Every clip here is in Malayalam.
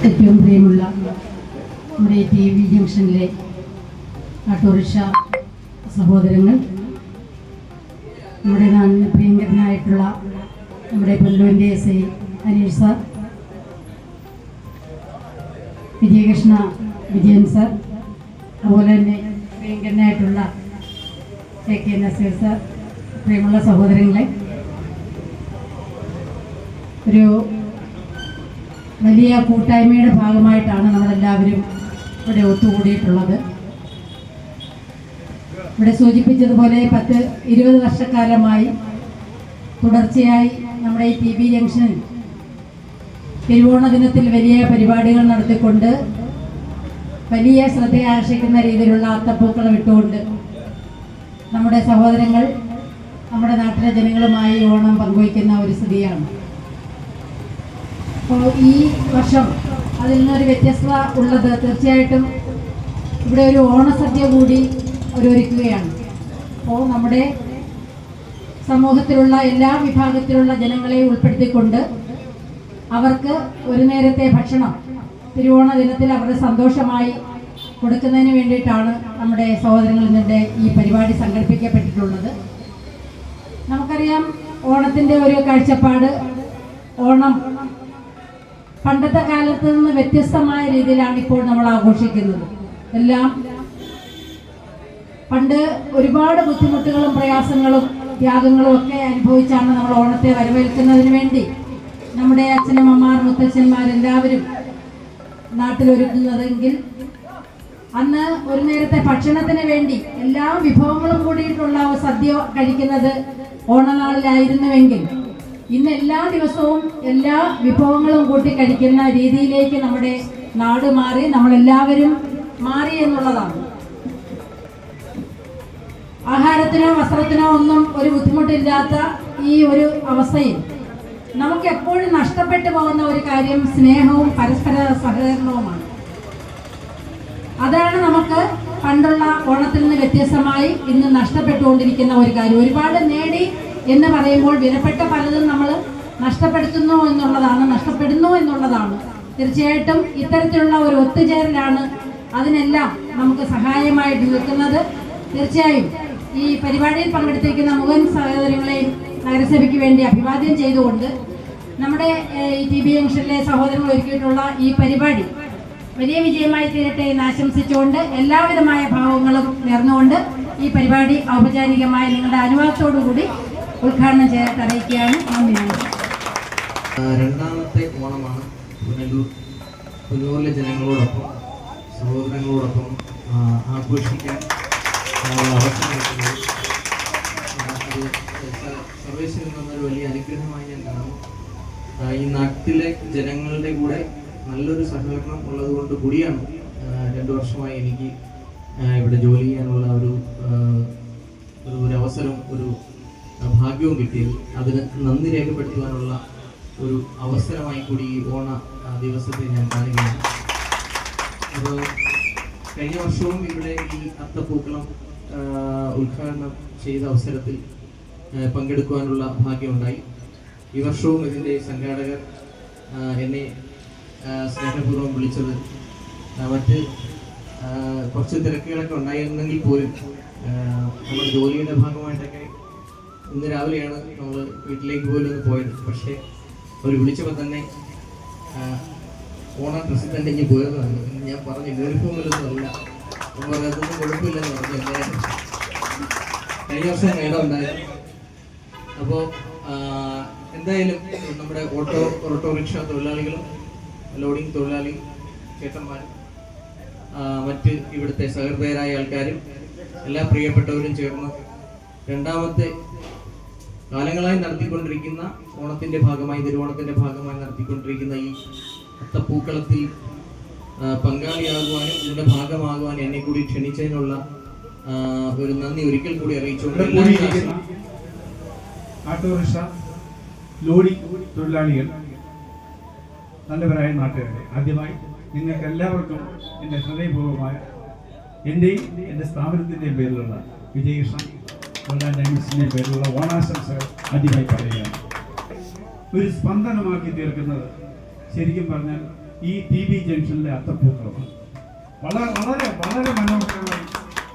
ഏറ്റവും പ്രിയമുള്ള നമ്മുടെ ടി വി ജംഗ്ഷനിലെ ഓട്ടോറിക്ഷ സഹോദരങ്ങൾ നമ്മുടെ പ്രിയങ്കരനായിട്ടുള്ള നമ്മുടെ പുല്ലൂരിന്റെ S I Aneesh sir Vijayakrishna Vijayan sir അതുപോലെ തന്നെ പ്രിയങ്കരനായിട്ടുള്ള എ കെ നസീർ സാർ പ്രിയമുള്ള സഹോദരങ്ങളെ ഒരു വലിയ കൂട്ടായ്മയുടെ ഭാഗമായിട്ടാണ് നമ്മളെല്ലാവരും ഇവിടെ ഒത്തുകൂടിയിട്ടുള്ളത്. ഇവിടെ സൂചിപ്പിച്ചതുപോലെ പത്ത് ഇരുപത് വർഷക്കാലമായി തുടർച്ചയായി നമ്മുടെ ഈ ടി ബി ജംഗ്ഷനിൽ തിരുവോണ ദിനത്തിൽ വലിയ പരിപാടികൾ നടത്തിക്കൊണ്ട് വലിയ ശ്രദ്ധയാകർഷിക്കുന്ന രീതിയിലുള്ള അത്തപ്പൂക്കൾ വിട്ടുകൊണ്ട് നമ്മുടെ സഹോദരങ്ങൾ നമ്മുടെ നാട്ടിലെ ജനങ്ങളുമായി ഓണം പങ്കുവയ്ക്കുന്ന ഒരു സ്ഥിതിയാണ്. അപ്പോൾ ഈ വർഷം അതിൽ നിന്നൊരു വ്യത്യസ്തത ഉള്ളത് തീർച്ചയായിട്ടും ഇവിടെ ഒരു ഓണസദ്യ കൂടി ഒരു ഒരുക്കുകയാണ്. അപ്പോൾ നമ്മുടെ സമൂഹത്തിലുള്ള എല്ലാ വിഭാഗത്തിലുള്ള ജനങ്ങളെ ഉൾപ്പെടുത്തിക്കൊണ്ട് അവർക്ക് ഒരു നേരത്തെ ഭക്ഷണം തിരുവോണ ദിനത്തിൽ അവരുടെ സന്തോഷമായി കൊടുക്കുന്നതിന് വേണ്ടിയിട്ടാണ് നമ്മുടെ സഹോദരങ്ങൾ ഇന്നിവിടെ ഈ പരിപാടി സംഘടിപ്പിക്കപ്പെട്ടിട്ടുള്ളത്. നമുക്കറിയാം ഓണത്തിന്റെ ഒരു കാഴ്ചപ്പാട് ഓണം പണ്ടത്തെ കാലത്ത് നിന്ന് വ്യത്യസ്തമായ രീതിയിലാണ് ഇപ്പോൾ നമ്മൾ ആഘോഷിക്കുന്നത്. എല്ലാം പണ്ട് ഒരുപാട് ബുദ്ധിമുട്ടുകളും പ്രയാസങ്ങളും ത്യാഗങ്ങളും ഒക്കെ അനുഭവിച്ചാണ് നമ്മൾ ഓണത്തെ വരവേൽക്കുന്നതിന് വേണ്ടി നമ്മുടെ അച്ഛനമ്മമാർ മുത്തച്ഛന്മാരെല്ലാവരും നാട്ടിലൊരുക്കുന്നതെങ്കിൽ അന്ന് ഒരു നേരത്തെ ഭക്ഷണത്തിന് വേണ്ടി എല്ലാ വിഭവങ്ങളും കൂടിയിട്ടുള്ള സദ്യ കഴിക്കുന്നത് ഓണനാളിലായിരുന്നുവെങ്കിൽ ഇന്ന് എല്ലാ ദിവസവും എല്ലാ വിഭവങ്ങളും കൂട്ടി കഴിക്കുന്ന രീതിയിലേക്ക് നമ്മുടെ നാട് മാറി നമ്മളെല്ലാവരും മാറി എന്നുള്ളതാണ്. ആഹാരത്തിനോ വസ്ത്രത്തിനോ ഒന്നും ഒരു ബുദ്ധിമുട്ടില്ലാത്ത ഈ ഒരു അവസ്ഥയിൽ നമുക്ക് എപ്പോഴും നഷ്ടപ്പെട്ടു പോകുന്ന ഒരു കാര്യം സ്നേഹവും പരസ്പര സഹകരണവുമാണ്. അതാണ് നമുക്ക് പണ്ടുള്ള ഓണത്തിൽ നിന്ന് വ്യത്യസ്തമായി ഇന്ന് നഷ്ടപ്പെട്ടുകൊണ്ടിരിക്കുന്ന ഒരു കാര്യം. ഒരുപാട് നേടി എന്ന് പറയുമ്പോൾ വിലപ്പെട്ട പലതും നമ്മൾ നഷ്ടപ്പെടുത്തുന്നു എന്നുള്ളതാണ് നഷ്ടപ്പെടുന്നു എന്നുള്ളതാണ്. തീർച്ചയായിട്ടും ഇത്തരത്തിലുള്ള ഒരു ഒത്തുചേരലാണ് അതിനെല്ലാം നമുക്ക് സഹായമായിട്ട് നിൽക്കുന്നത്. തീർച്ചയായും ഈ പരിപാടിയിൽ പങ്കെടുത്തിരിക്കുന്ന മുഖൻ സഹോദരങ്ങളെയും നഗരസഭയ്ക്ക് വേണ്ടി അഭിവാദ്യം ചെയ്തുകൊണ്ട് നമ്മുടെ ഈ ടി ബി ജംഗ്ഷനിലെ സഹോദരങ്ങൾ ഒരുക്കിയിട്ടുള്ള ഈ പരിപാടി വലിയ വിജയമായി തീരട്ടെ എന്ന് ആശംസിച്ചുകൊണ്ട് എല്ലാവിധമായ ഭാവങ്ങളും നേർന്നുകൊണ്ട് ഈ പരിപാടി ഔപചാരികമായി നിങ്ങളുടെ അനുവാദത്തോടുകൂടി ഉദ്ഘാടനം ചെയ്യാൻ അറിയിക്കുകയാണ്. രണ്ടാമത്തെ ഓണമാണ് പുനലൂർ പുനലൂരിലെ ജനങ്ങളോടൊപ്പം സഹോദരങ്ങളോടൊപ്പം ആഘോഷിക്കാൻ അവസരം സർവേശ്വരൻ തന്നൊരു വലിയ അനുഗ്രഹമായി ഞാൻ കാണുന്നു. ഈ നാട്ടിലെ ജനങ്ങളുടെ കൂടെ നല്ലൊരു സഹകരണം ഉള്ളത് കൊണ്ട് കൂടിയാണ് രണ്ടു വർഷമായി എനിക്ക് ഇവിടെ ജോലി ചെയ്യാനുള്ള ഒരു ഒരു അവസരം ഒരു ഭാഗ്യവും കിട്ടിയത് അതിന് നന്ദി രേഖപ്പെടുത്തുവാനുള്ള ഒരു അവസരമായി കൂടി ഈ ഓണ ദിവസത്തെ ഞാൻ കാണുകയാണ് അപ്പോൾ കഴിഞ്ഞ വർഷവും ഇവിടെ ഈ അത്തപ്പൂക്കളം ഉദ്ഘാടനം ചെയ്ത അവസരത്തിൽ പങ്കെടുക്കുവാനുള്ള ഭാഗ്യമുണ്ടായി. ഈ വർഷവും ഇതിന്റെ സംഘാടകർ എന്നെ സ്നേഹപൂർവം വിളിച്ചത് മറ്റ് കുറച്ച് തിരക്കുകളൊക്കെ ഉണ്ടായിരുന്നെങ്കിൽ പോലും നമ്മുടെ ജോലിയുടെ ഭാഗമായിട്ടൊക്കെ ഇന്ന് രാവിലെയാണ് നമ്മൾ വീട്ടിലേക്ക് പോലും പോയത്. പക്ഷേ അവർ വിളിച്ചപ്പോൾ തന്നെ ആ, ഓണം പ്രസിഡന്റ് ഇനി പോയതാണ്. ഞാൻ പറഞ്ഞു യൂണിഫോമിലൊന്നും അല്ല. അപ്പോൾ കുഴപ്പമില്ലെന്ന് പറഞ്ഞു. എന്തായാലും കഴിഞ്ഞ വർഷം ഉണ്ടായിരുന്നു. അപ്പോൾ എന്തായാലും നമ്മുടെ ഓട്ടോ ഓട്ടോറിക്ഷ തൊഴിലാളികളും ലോഡിംഗ് തൊഴിലാളി ചേട്ടന്മാരും മറ്റ് ഇവിടുത്തെ സഹൃദയരായ ആൾക്കാരും എല്ലാ പ്രിയപ്പെട്ടവരും ചേർന്ന് രണ്ടാമത്തെ കാലങ്ങളായി നടത്തിക്കൊണ്ടിരിക്കുന്ന ഓണത്തിന്റെ ഭാഗമായി തിരുവോണത്തിന്റെ ഭാഗമായി നടത്തിക്കൊണ്ടിരിക്കുന്ന ഈ അത്തപ്പൂക്കളത്തിൽ പങ്കാളിയാകുവാനും ഇതിന്റെ ഭാഗമാകുവാനും എന്നെ കൂടി ക്ഷണിച്ചതിനുള്ള ഒരു നന്ദി ഒരിക്കൽ കൂടി അറിയിച്ചുകൊണ്ട് ഓട്ടോറിക്ഷ ലോറി തൊഴിലാളികൾ നല്ലവരായ നാട്ടുകാരെ ആദ്യമായി നിങ്ങൾക്ക് എല്ലാവർക്കും എന്റെ ഹൃദയപൂർവമായ എന്റെയും എന്റെ സ്ഥാപനത്തിന്റെയും പേരിലുള്ള വിജയകൃഷ്ണൻ ടൈംസിന്റെയും പേരിലുള്ള ഓണാശംസകൾ ആദ്യമായി പറയുകയാണ്. ഒരു സ്പന്ദനമാക്കി തീർക്കുന്നത് ശരിക്കും പറഞ്ഞാൽ ഈ ടി ബി ജംഗ്ഷനിലെ അത്തപ്പൂക്കളമാണ്. വളരെ വളരെ വളരെ മനോഹരമായി.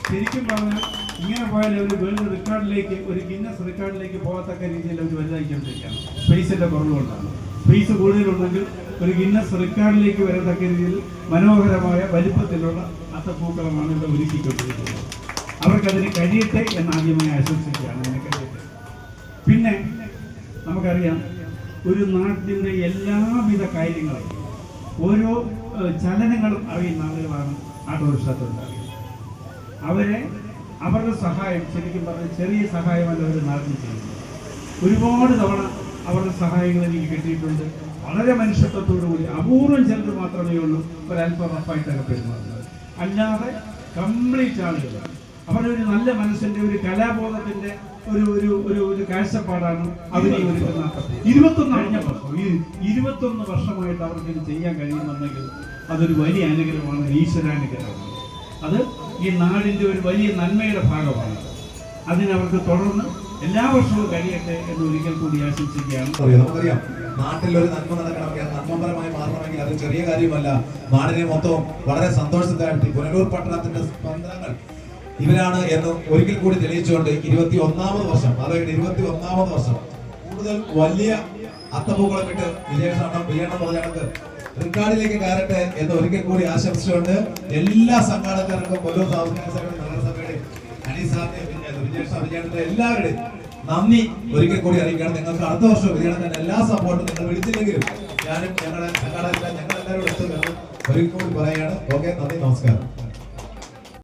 ശരിക്കും പറഞ്ഞാൽ ഇങ്ങനെ പോയാൽ ഒരു വേൾഡ് റെക്കോർഡിലേക്ക് ഒരു ഗിന്നസ് റെക്കോർഡിലേക്ക് പോകത്തക്ക രീതിയിൽ അവർ വലുതായിക്കൊണ്ടിരിക്കുകയാണ്. സ്പേസിന്റെ കുറവുകൊണ്ടാണ് സ്പേസ് കൂടുതലുണ്ടെങ്കിൽ ഒരു ഗിന്നസ് റെക്കോർഡിലേക്ക് വരത്തക്ക രീതിയിൽ മനോഹരമായ വലിപ്പത്തിലുള്ള അത്തപ്പൂക്കളമാണ് ഇവിടെ ഒരുക്കിക്കൊണ്ടിരിക്കുന്നത്. അവർക്കതിന് കഴിയട്ടെ എന്ന് ആദ്യമായി ആശംസിക്കുകയാണ് അതിന് കഴിയട്ടെ. പിന്നെ നമുക്കറിയാം ഒരു നാട്ടിന്റെ എല്ലാവിധ കാര്യങ്ങളും ഓരോ ചലനങ്ങളും അറിയുന്ന ആളുകളാണ് തൊഴിലാളികൾ അവരെ അവരുടെ സഹായം ശരിക്കും പറഞ്ഞാൽ ചെറിയ സഹായമല്ല അവർ നാട്ടിൽ ചെയ്യുന്നത്. ഒരുപാട് തവണ അവരുടെ സഹായങ്ങൾ എനിക്ക് കിട്ടിയിട്ടുണ്ട്. വളരെ മനുഷ്യത്വത്തോടു കൂടി അപൂർവം ചിലത് മാത്രമേ ഉള്ളൂ ഒരല്പം റഫായിട്ടൊക്കെ പെരുമാറുന്നത്. അല്ലാതെ കംപ്ലീറ്റ് ആളുകൾ അവരുടെ ഒരു നല്ല മനസ്സിന്റെ ഒരു കലാബോധത്തിന്റെ ഒരു ഒരു ഒരു ഒരു കാഴ്ചപ്പാടാണ് അവരെ ഒരുക്കുന്ന ഇരുപത്തൊന്ന് കഴിഞ്ഞ വർഷം ഈ ഇരുപത്തൊന്ന് വർഷമായിട്ട് അവർക്ക് ഇത് ചെയ്യാൻ കഴിയുന്നുണ്ടെങ്കിൽ അതൊരു വലിയ അനുഗ്രഹമാണ് ഈശ്വരാനുഗ്രഹമാണ്. അത് ഈ നാടിന്റെ ഒരു വലിയ നന്മയുടെ ഭാഗമാണ്. അതിനവർക്ക് തുടർന്ന് എല്ലാ വർഷവും കഴിയട്ടെ എന്ന് ഒരിക്കൽ കൂടി ആശംസിക്കുകയാണ്. നമുക്കറിയാം. നാട്ടിൽ ഒരു നന്മ അത് നന്മപരമായി മാറണമെങ്കിൽ അത് ചെറിയ കാര്യമല്ല. നാടിനെ മൊത്തം വളരെ സന്തോഷത്തിലായിട്ട് പുനലൂർ പട്ടണത്തിന്റെ സ്പന്ദനങ്ങൾ ഇവരാണ് എന്ന് ഒരിക്കൽ കൂടി തെളിയിച്ചുകൊണ്ട് ഇരുപത്തി ഒന്നാമത് വർഷം അതായത് ഇരുപത്തി ഒന്നാമത് വർഷം കൂടുതൽ വലിയ അത്തപ്പൂക്കളം ഇട്ട് വിജയക്ഷണം വിജയണം പറഞ്ഞാൽ റിക്കാർഡിലേക്ക് കയറട്ടെ എന്ന് ഒരിക്കൽ കൂടി ആശംസിച്ചുകൊണ്ട് എല്ലാ സംഘാടകർക്കും കൊല്ലൂർ സാംസ്കാരിക സഭയുടെ നഗരസഭയുടെ അനിസാറിന്റെ പിന്നെ വിജയ വിജയത്തിന്റെ എല്ലാവരുടെയും നന്ദി ഒരിക്കൽ കൂടി അറിയിക്കണം നിങ്ങൾക്ക് അടുത്ത വർഷം വിജയത്തിന്റെ എല്ലാ സപ്പോർട്ടും നിങ്ങൾ വിളിച്ചില്ലെങ്കിലും ഞാനും ഞങ്ങളുടെ സംഘാടകരെല്ലാം ഞങ്ങൾ എല്ലാവരും എടുത്തു ഒരിക്കൽ കൂടി പറയുകയാണ്. ഓക്കെ നന്ദി നമസ്കാരം.